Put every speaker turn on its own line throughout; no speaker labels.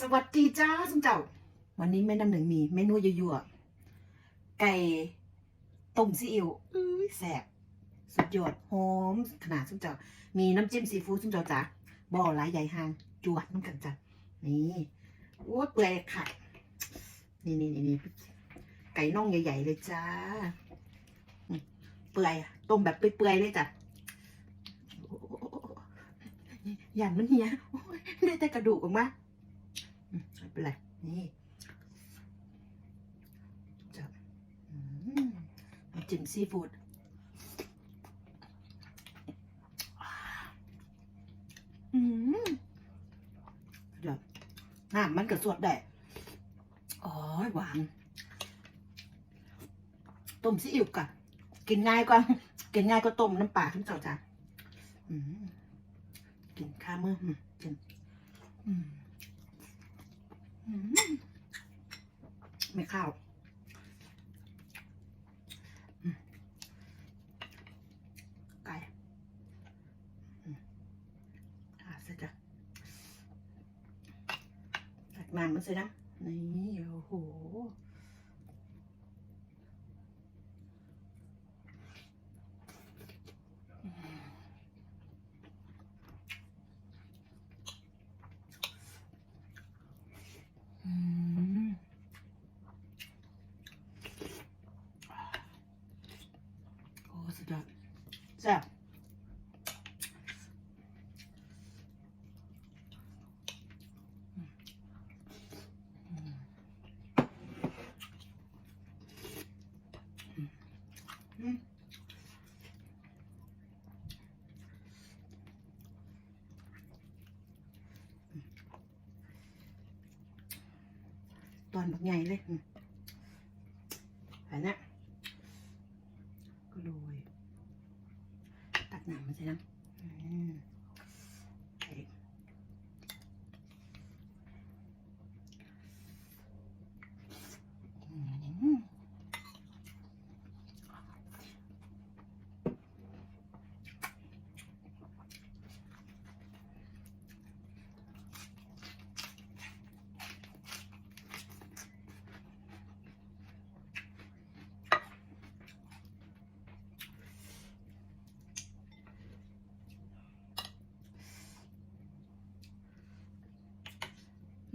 สวัสดีจ้าสุนเจ้า วันนี้แม่น้ำหนึ่งมีเมนูยั่วๆไก่ต้มซีอิ๊วอื้อแซ่บสุดยอดหอมขนาดสุนเจ้า มีน้ำจิ้มซีฟู้ดสุนเจ้าจ้าบ่อหลายใหญ่หางจวดน้ำกันจ้ะนี่โอ้เปลือยค่ะนี่นี่นี่นี่ไก่น่องใหญ่ ๆ เลยจ้าเปื่อยต้มแบบเปื่อยๆเลยจ้ะโอ้โหย่างมันเฮียโอ้ยได้แต่กระดูกออกมาอืมไม่ เป็นไร นี่จับจิ้มซีฟู้ดอืมเดี๋ยวน้ำมันกระสวดได้อ๋อหวาน ต้มซีอิ๊วกะกินง่ายกว่ากินง่ายก็ต้มน้ำปลาทั้งเจ้าจ้ะกินข้าวมืออืมกินอืม ไม่เข้าวไก่อาเสร็จจ้ะตักน้ำมันเสร็จนะนี่โอ้โหอืมโอ้สุดยอด แซ่บอืมตอนบั กใหญ่เลยอืมอันเนี้ยก็โรยตักหนังมันใช่ไหมอืมโอเคอืม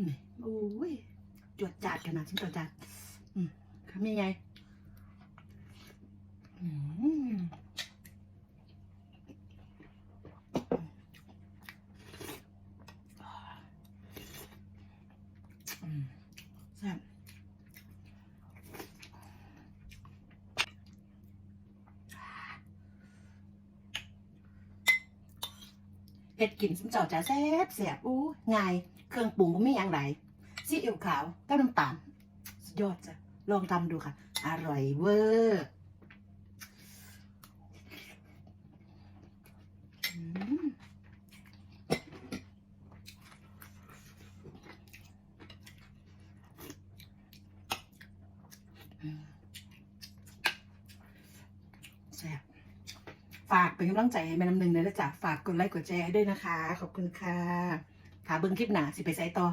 นี่โอ้ยจวดจัดขนาดชิ้นจวดจัดอืมทำยังไงอืมแซ่บเห็ดกลิ่นสมเจ้าจะแซ่บแซ่บอู้ง่าย เครื่องปรุงก็ไม่อย่างไรซีอิ๊วขาวกับน้ำตาลสุดยอดจ้ะลองทำดูค่ะ อร่อยเวอร์แซ่บฝากเป็นกำลังใจให้แม่น้ำหนึ่งเลยนะจ๊ะฝากกดไลค์กดแชร์ให้ด้วยนะคะ ขอบคุณค่ะ ถาเบิ้งคลิปหนาสิไปใส่ต่อ